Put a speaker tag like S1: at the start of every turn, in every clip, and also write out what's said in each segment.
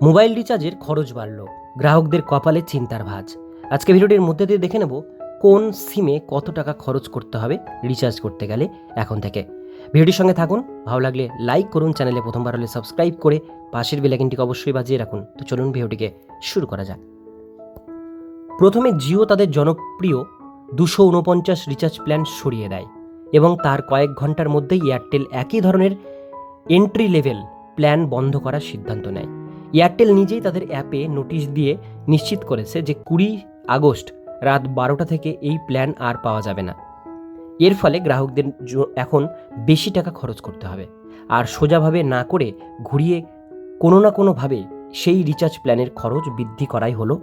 S1: Mobile রিচার্জের খরচ বাড়ল। গ্রাহকদের কপালে চিন্তার ভাঁজ। আজকে ভিডিওটির মধ্যে দিয়ে দেখে নেব কোন সিমে কত টাকা খরচ করতে হবে রিচার্জ করতে গেলে এখন থেকে। ভিডিওটির সঙ্গে থাকুন, ভালো লাগলে লাইক করুন, চ্যানেলে প্রথমবার হলে সাবস্ক্রাইব করে পাশের বেলাইকিনটিকে অবশ্যই বাজিয়ে রাখুন। তো চলুন ভিডিওটিকে শুরু করা যাক। প্রথমে জিও তাদের জনপ্রিয় দুশো উনপঞ্চাশ রিচার্জ প্ল্যান সরিয়ে দেয় এবং তার কয়েক ঘণ্টার মধ্যেই এয়ারটেল একই ধরনের এন্ট্রি লেভেল প্ল্যান বন্ধ করার সিদ্ধান্ত নেয়। এয়ারটেল নিজেই তাদের অ্যাপে নোটিশ দিয়ে নিশ্চিত করেছে যে কুড়ি আগস্ট রাত বারোটা থেকে এই প্ল্যান আর পাওয়া যাবে না। এর ফলে গ্রাহকদের এখন বেশি টাকা খরচ করতে হবে। আর সোজাভাবে না করে ঘুরিয়ে কোনো না কোনোভাবে সেই রিচার্জ প্ল্যানের খরচ বৃদ্ধি করাই হলো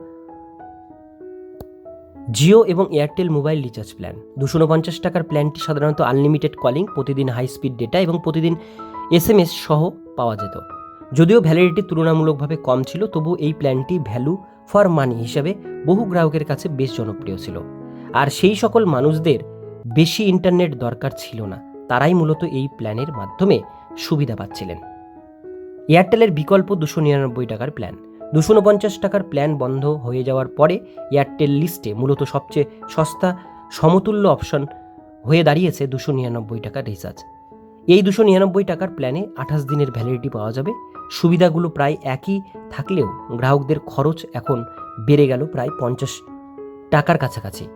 S1: জিও এবং এয়ারটেল মোবাইল রিচার্জ প্ল্যান। দুশো উনপঞ্চাশ টাকার প্ল্যানটি সাধারণত আনলিমিটেড কলিং, প্রতিদিন হাই স্পিড ডেটা এবং প্রতিদিন এস এম এস সহ পাওয়া যেত। যদিও ভ্যালিডিটি তুলনামূলকভাবে কম ছিল তবু এই প্ল্যানটি ভ্যালু ফর মানি হিসাবে বহু গ্রাহকের কাছে বেশ জনপ্রিয় ছিল। আর সেই সকল মানুষদের বেশি ইন্টারনেট দরকার ছিল না, তারাই মূলত এই প্ল্যানের মাধ্যমে সুবিধা পাচ্ছিলেন। এয়ারটেলের বিকল্প দুশো নিরানব্বই টাকার প্ল্যান দুশো উনপঞ্চাশ টাকার প্ল্যান বন্ধ হয়ে যাওয়ার পরে এয়ারটেল লিস্টে মূলত সবচেয়ে সস্তা সমতুল্য অপশন হয়ে দাঁড়িয়েছে দুশো নিরানব্বই টাকার রিচার্জ এই দুশো নিরানব্বই টাকার প্ল্যানে আঠাশ দিনের ভ্যালিডিটি পাওয়া যাবে। সুবিধাগুলো প্রায় একই থাকলেও গ্রাহকদের খরচ এখন বেড়ে গেল প্রায় পঞ্চাশ টাকার কাছাকাছি।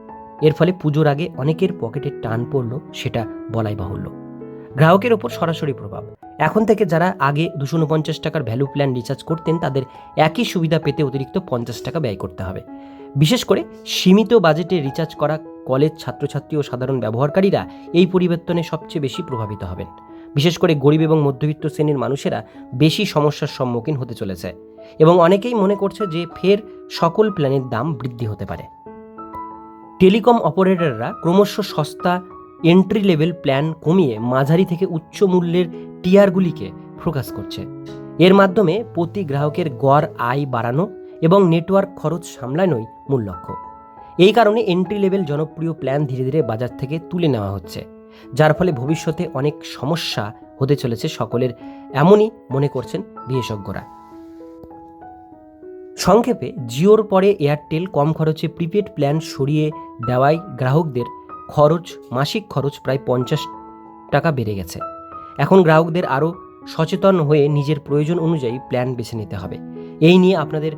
S1: এর ফলে পুজোর আগে অনেকের পকেটে টান পড়ল, সেটা বলাই বাহুল্য। গ্রাহকের ওপর সরাসরি প্রভাব। এখন থেকে যারা আগে দুশো উনপঞ্চাশ টাকার ভ্যালু প্ল্যান রিচার্জ করতেন, তাদের একই সুবিধা পেতে অতিরিক্ত পঞ্চাশ টাকা ব্যয় করতে হবে। বিশেষ করে সীমিত বাজেটে রিচার্জ করা কলেজ ছাত্রছাত্রী ও সাধারণ ব্যবহারকারীরা এই পরিবর্তনে সবচেয়ে বেশি প্রভাবিত হবেন। বিশেষ করে গরিব এবং মধ্যবিত্ত শ্রেণির মানুষেরা বেশি সমস্যার সম্মুখীন হতে চলেছে এবং অনেকেই মনে করছে যে ফের সকল প্ল্যানের দাম বৃদ্ধি হতে পারে। টেলিকম অপারেটররা ক্রমশ সস্তা এন্ট্রি লেভেল প্ল্যান কমিয়ে মাঝারি থেকে উচ্চ মূল্যের টিয়ারগুলিকে ফোকাস করছে। এর মাধ্যমে প্রতি গ্রাহকের গড় আয় বাড়ানো এবং নেটওয়ার্ক খরচ সামলানোই মূল লক্ষ্য। এই কারণে এন্ট্রি লেভেল জনপ্রিয় প্ল্যান ধীরে ধীরে বাজার থেকে তুলে নেওয়া হচ্ছে, যার ফলে ভবিষ্যতে অনেক সমস্যা হতে চলেছে সকলের, এমনই মনে করছেন বিশেষজ্ঞরা। সংক্ষেপে, জিওর পরে এয়ারটেল কম খরচে প্রিপেড প্ল্যান সরিয়ে দেওয়ায় গ্রাহকদের খরচ, মাসিক খরচ প্রায় পঞ্চাশ টাকা বেড়ে গেছে। এখন গ্রাহকদের আরও সচেতন হয়ে নিজের প্রয়োজন অনুযায়ী প্ল্যান বেছে নিতে হবে। এই নিয়ে আপনাদের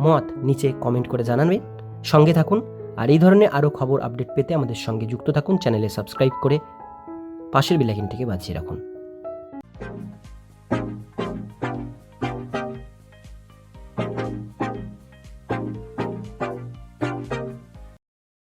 S1: মত নিচে কমেন্ট করে জানাবেন। সঙ্গে থাকুন আর এই ধরনের আরও খবর আপডেট পেতে আমাদের সঙ্গে যুক্ত থাকুন, চ্যানেলে সাবস্ক্রাইব করে পাশের বিলাকিনটিকে বাঁচিয়ে রাখুন।